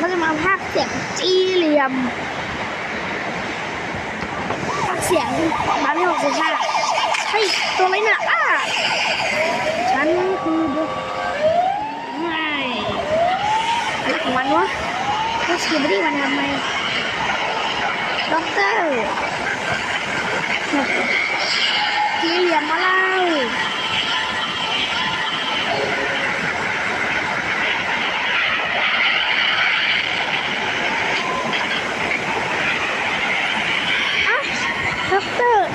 ก็จะมาพากเสียงจี้เหลี่ยมพากเสียงบาร์บี้หกสิบห้าเฮ้ยตัวอะไรน่ะอ้าฉันคือไม่อะไรของมันวะก็สกิบดี้มันทำไมด็อกเตอร์จีเหลี่ยมมาเล่า อะด็อกเตอร์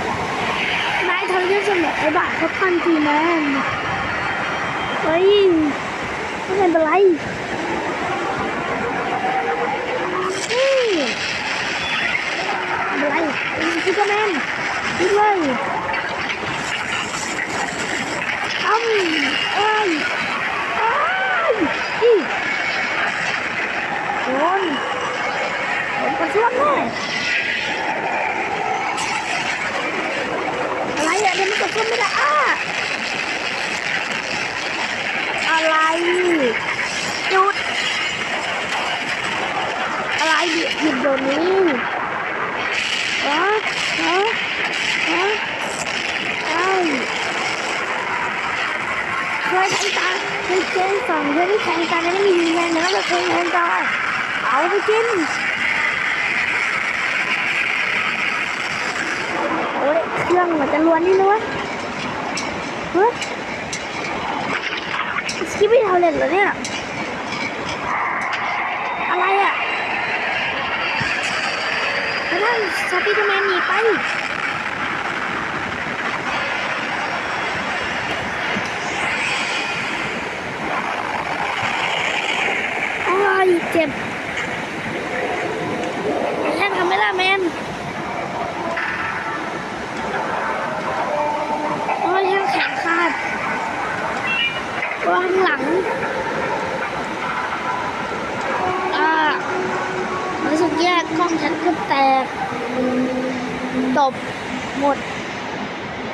นายทำ ได้เสมอไอ้บ้าเขาพันทีแมนเฮ้ยไม่เป็นไรเฮ้ยไม่เป็นไรพิกาแมนพิกเลยอ้ำเอ้ยเอ้ยอีโดนผมกระช่วงแน่ อะไรอะเดี๋ยวมัน กดขึ้นไม่ได้อะอะไรหยุดอะไรหยุดหยุดเดี๋ยวนี้ฮะฮะฮะไอ้เคยแทงตาเคยเจนสองเคยที่แทงตาแล้วไม่มีเงินแล้วก็เคยแทงตาเอาไปกินโอ้ยเครื่องมันจะล้วนนี่เลยเฮ้ยสกิปปี้เทาเล็ตเหร อเนี่ย อะไรอะแล้วนั่นสไปเดแมนหนีไปอ้ยเจ็บแค่ทำไม่ได้แมนโอ้ยแค่แขนขาดวางหลัง อ่ารู้สึก แยกล้องฉันก็แตก ตบหมด